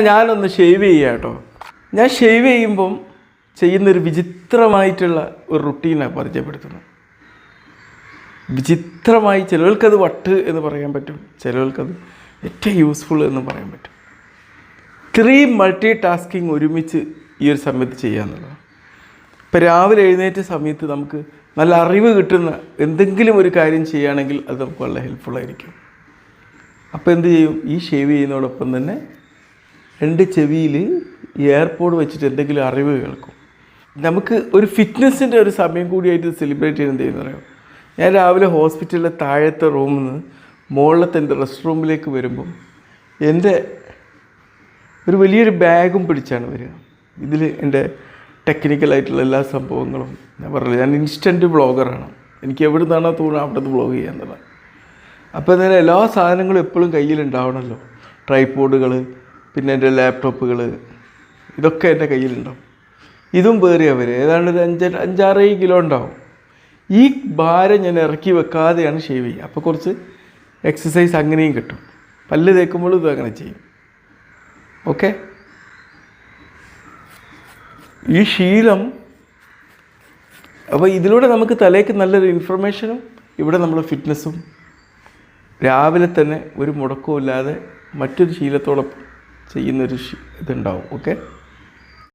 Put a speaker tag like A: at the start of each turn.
A: ഞാനൊന്ന് ഷേവ് ചെയ്യുക കേട്ടോ. ഞാൻ ഷേവ് ചെയ്യുമ്പം ചെയ്യുന്നൊരു വിചിത്രമായിട്ടുള്ള ഒരു റുട്ടീനാണ് പരിചയപ്പെടുത്തുന്നത്. വിചിത്രമായി ചിലവർക്കത് വട്ട് എന്ന് പറയാൻ പറ്റും ചിലവർക്കത് ഏറ്റവും യൂസ്ഫുൾ എന്ന് പറയാൻ പറ്റും. ത്രീ മൾട്ടി ടാസ്കിങ് ഒരുമിച്ച് ഈ ഒരു സമയത്ത് ചെയ്യാന്നുള്ളതാണ് ഇപ്പം രാവിലെ എഴുന്നേറ്റ സമയത്ത് നമുക്ക് നല്ല അറിവ് കിട്ടുന്ന എന്തെങ്കിലും ഒരു കാര്യം ചെയ്യുകയാണെങ്കിൽ അത് നമുക്ക് വളരെ ഹെൽപ്ഫുള്ളായിരിക്കും അപ്പോൾ എന്ത് ചെയ്യും? ഈ ഷേവ് ചെയ്യുന്നതോടൊപ്പം തന്നെ രണ്ട് ചെവിയിൽ എയർപോഡ് വെച്ചിട്ട് എന്തെങ്കിലും അറിവ് കേൾക്കും. നമുക്ക് ഒരു ഫിറ്റ്നസ്സിന്റെ ഒരു സമയം കൂടിയായിട്ട് സെലിബ്രേറ്റ് ചെയ്യുന്നത് പറയാം ഞാൻ രാവിലെ ഹോസ്പിറ്റലിലെ താഴത്തെ റൂമിൽ നിന്ന് മുകളിലത്തെ എന്റെ റെസ്റ്റ് റൂമിലേക്ക് വരുമ്പം എന്റെ ഒരു വലിയൊരു ബാഗും പിടിച്ചാണ് വരിക. ഇതിൽ എന്റെ ടെക്നിക്കലായിട്ടുള്ള എല്ലാ സംഭവങ്ങളും ഞാൻ പറഞ്ഞില്ല ഞാൻ ഇൻസ്റ്റന്റ് ബ്ലോഗറാണ് എനിക്ക് എവിടെ നിന്നാണോ തോന്നുന്നത് അവിടെ നിന്ന് ബ്ലോഗ് ചെയ്യാന്നുള്ളത്. അപ്പോൾ എന്തായാലും എല്ലാ സാധനങ്ങളും എപ്പോഴും കയ്യിലുണ്ടാവണമല്ലോ. ട്രൈപോഡുകൾ പിന്നെ എന്റെ ലാപ്ടോപ്പുകൾ ഇതൊക്കെ എന്റെ കയ്യിലുണ്ടാവും. ഇതും വേറിയവർ ഏതാണ്ട് ഒരു അഞ്ച് അഞ്ചാറ് കിലോ ഉണ്ടാവും. ഈ ഭാരം ഞാൻ ഇറക്കി വെക്കാതെയാണ് ഷേവ് ചെയ്യുക. അപ്പോൾ കുറച്ച് എക്സസൈസ് അങ്ങനെയും കിട്ടും. പല്ല് തേക്കുമ്പോഴും ഇത് അങ്ങനെ ചെയ്യും. ഓക്കെ ഈ ശീലം അപ്പോൾ ഇതിലൂടെ നമുക്ക് തലേക്ക് നല്ലൊരു ഇൻഫർമേഷനും ഇവിടെ നമ്മൾ ഫിറ്റ്നസ്സും രാവിലെ തന്നെ ഒരു മുടക്കവും ഇല്ലാതെ മറ്റൊരു ശീലത്തോടൊപ്പം ചെയ്യുന്നൊരു ഇതുണ്ടാവും. ഓക്കെ